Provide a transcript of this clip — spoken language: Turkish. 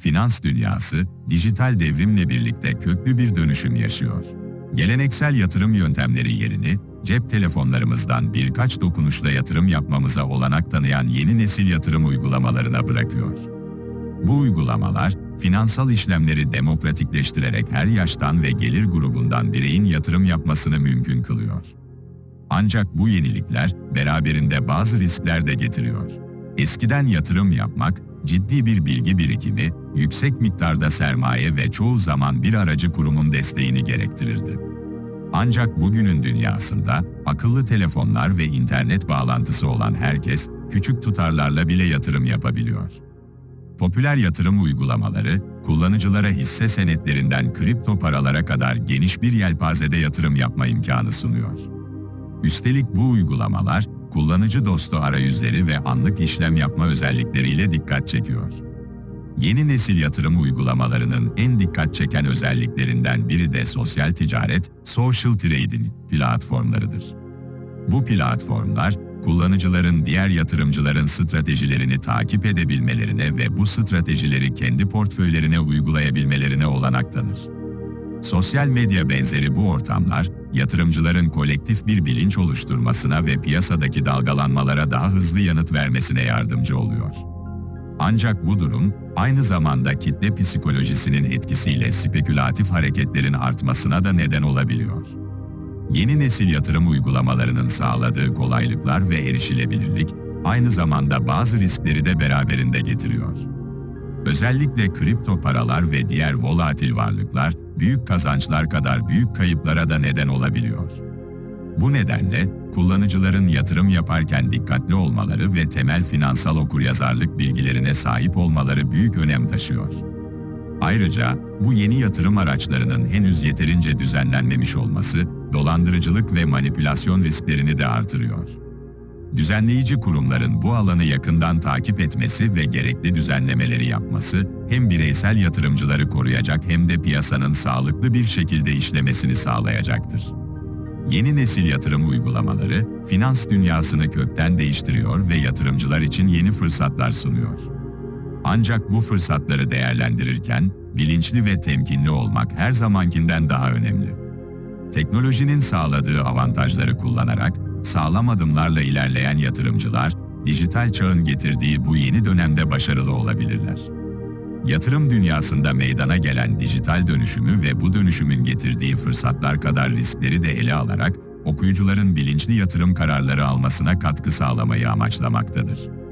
finans dünyası, dijital devrimle birlikte köklü bir dönüşüm yaşıyor. Geleneksel yatırım yöntemleri yerini, cep telefonlarımızdan birkaç dokunuşla yatırım yapmamıza olanak tanıyan yeni nesil yatırım uygulamalarına bırakıyor. Bu uygulamalar, finansal işlemleri demokratikleştirerek her yaştan ve gelir grubundan bireyin yatırım yapmasını mümkün kılıyor. Ancak bu yenilikler beraberinde bazı riskler de getiriyor. Eskiden yatırım yapmak, ciddi bir bilgi birikimi, yüksek miktarda sermaye ve çoğu zaman bir aracı kurumun desteğini gerektirirdi. Ancak bugünün dünyasında akıllı telefonlar ve internet bağlantısı olan herkes küçük tutarlarla bile yatırım yapabiliyor. Popüler yatırım uygulamaları, kullanıcılara hisse senetlerinden kripto paralara kadar geniş bir yelpazede yatırım yapma imkanı sunuyor. Üstelik bu uygulamalar, kullanıcı dostu arayüzleri ve anlık işlem yapma özellikleriyle dikkat çekiyor. Yeni nesil yatırım uygulamalarının en dikkat çeken özelliklerinden biri de sosyal ticaret, social trading platformlarıdır. Bu platformlar, kullanıcıların diğer yatırımcıların stratejilerini takip edebilmelerine ve bu stratejileri kendi portföylerine uygulayabilmelerine olanak tanır. Sosyal medya benzeri bu ortamlar, yatırımcıların kolektif bir bilinç oluşturmasına ve piyasadaki dalgalanmalara daha hızlı yanıt vermesine yardımcı oluyor. Ancak bu durum, aynı zamanda kitle psikolojisinin etkisiyle spekülatif hareketlerin artmasına da neden olabiliyor. Yeni nesil yatırım uygulamalarının sağladığı kolaylıklar ve erişilebilirlik, aynı zamanda bazı riskleri de beraberinde getiriyor. Özellikle kripto paralar ve diğer volatil varlıklar, büyük kazançlar kadar büyük kayıplara da neden olabiliyor. Bu nedenle, kullanıcıların yatırım yaparken dikkatli olmaları ve temel finansal okuryazarlık bilgilerine sahip olmaları büyük önem taşıyor. Ayrıca, bu yeni yatırım araçlarının henüz yeterince düzenlenmemiş olması, dolandırıcılık ve manipülasyon risklerini de artırıyor. Düzenleyici kurumların bu alanı yakından takip etmesi ve gerekli düzenlemeleri yapması, hem bireysel yatırımcıları koruyacak hem de piyasanın sağlıklı bir şekilde işlemesini sağlayacaktır. Yeni nesil yatırım uygulamaları, finans dünyasını kökten değiştiriyor ve yatırımcılar için yeni fırsatlar sunuyor. Ancak bu fırsatları değerlendirirken, bilinçli ve temkinli olmak her zamankinden daha önemli. Teknolojinin sağladığı avantajları kullanarak, sağlam adımlarla ilerleyen yatırımcılar, dijital çağın getirdiği bu yeni dönemde başarılı olabilirler. Yatırım dünyasında meydana gelen dijital dönüşümü ve bu dönüşümün getirdiği fırsatlar kadar riskleri de ele alarak, okuyucuların bilinçli yatırım kararları almasına katkı sağlamayı amaçlamaktadır.